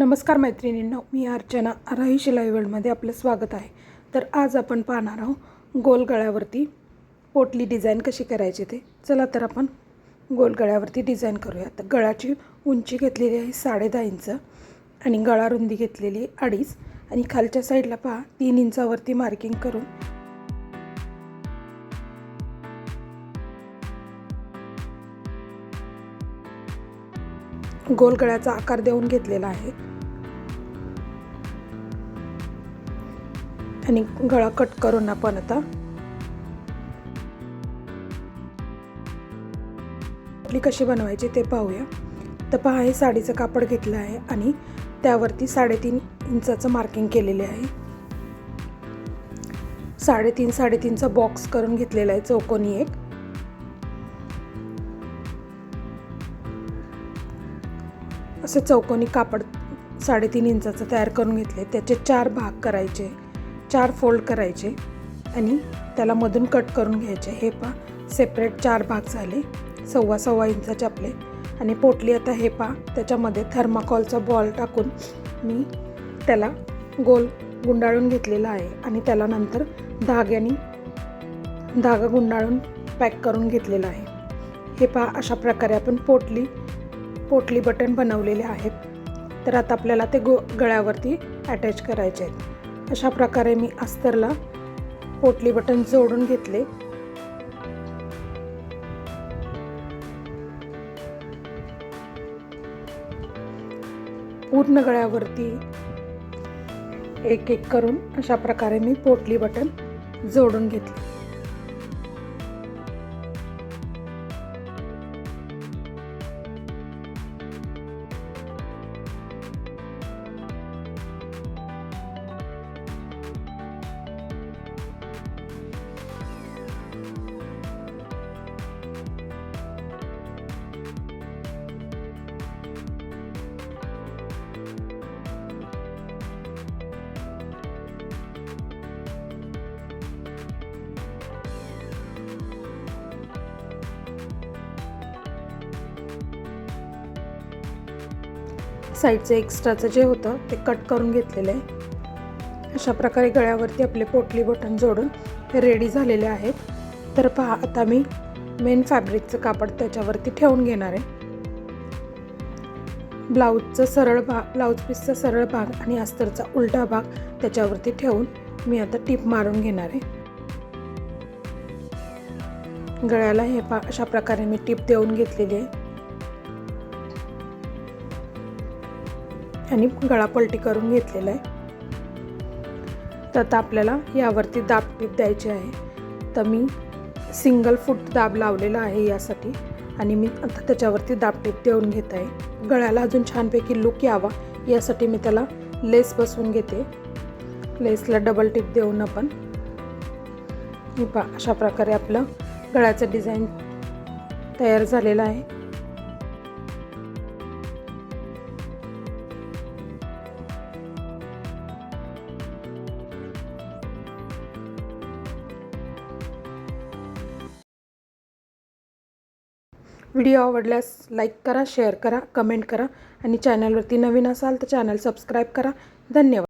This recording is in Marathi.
नमस्कार मैत्रिणींनो मी अर्चना. राही शिलाई वर्ल्डमध्ये आपलं स्वागत आहे. तर आज आपण पाहणार आहोत गोल गळ्यावरती पोटली डिझाईन कशी करायची ते. चला तर आपण गोल गळ्यावरती डिझाईन करूया. तर गळ्याची उंची घेतलेली आहे साडे दहा इंच आणि गळा रुंदी घेतलेली आहे अडीच. आणि खालच्या साईडला पहा तीन इंचावरती मार्किंग करून. गोल गळ्याचा आकार देऊन घेतलेला आहे. आणि गळा कट करून आपण आता आपली कशी बनवायची ते पाहूया. तर पहा हे साडीचं कापड घेतलं आहे आणि त्यावरती साडेतीन इंचाचं मार्किंग केलेले आहे. साडेतीन साडेतीनचा बॉक्स करून घेतलेला आहे चौकोनी एक. असे चौकोनी कापड साडेतीन इंचाचं तयार करून घेतले त्याचे चार भाग करायचे. चार फोल्ड करायचे आणि त्याला मधून कट करून घ्यायचे. हे पा सेपरेट चार भाग झाले. सव्वा सव्वा इंचाचे आपले. आणि पोटली आता हे पा त्याच्यामध्ये थर्माकॉलचा बॉल टाकून मी त्याला गोल गुंडाळून घेतलेला आहे. आणि त्याला नंतर धाग्याने धागा गुंडाळून पॅक करून घेतलेला आहे. हे पहा अशा प्रकारे आपण पोटली पोटली बटन बनवलेले आहेत. तर आता आपल्याला ते गो गळ्यावरती अटॅच करायचे आहेत. अशा प्रकारे मी अस्तरला पोटली बटन जोडून घेतले. पूर्ण गळ्यावरती एक एक करून अशा प्रकारे मी पोटली बटन जोडून घेतले. साईडचं एक्स्ट्राचं जे होतं ते कट करून घेतलेलं आहे. अशा प्रकारे गळ्यावरती आपले पोटली बटन जोडून हे रेडी झालेले आहेत. तर पहा आता मी मेन फॅब्रिकचं कापड त्याच्यावरती ठेवून घेणार आहे. ब्लाऊजचं सरळ भाग ब्लाऊज पीसचा सरळ भाग आणि अस्तरचा उलटा भाग त्याच्यावरती ठेवून मी आता टीप मारून घेणार आहे. गळ्याला हे पा अशा प्रकारे मी टीप देऊन घेतलेली आहे. आणि गळा पलटी करून घेतलेला आहे. तर आता आपल्याला यावरती दाब टीप द्यायची आहे. तर मी सिंगल फूट दाब लावलेला आहे यासाठी आणि मी आता त्याच्यावरती दाब टीप देऊन घेत आहे. गळ्याला अजून छानपैकी लुक यावा यासाठी मी त्याला लेस बसवून घेते. लेसला डबल टिप देऊन आपण. पा अशा प्रकारे आपलं गळ्याचं डिझाईन तयार झालेलं आहे. व्हिडिओ आवडल्यास लाईक करा शेअर करा कमेंट करा आणि चॅनलवरती नवीन असाल तर चॅनल सबस्क्राईब करा. धन्यवाद.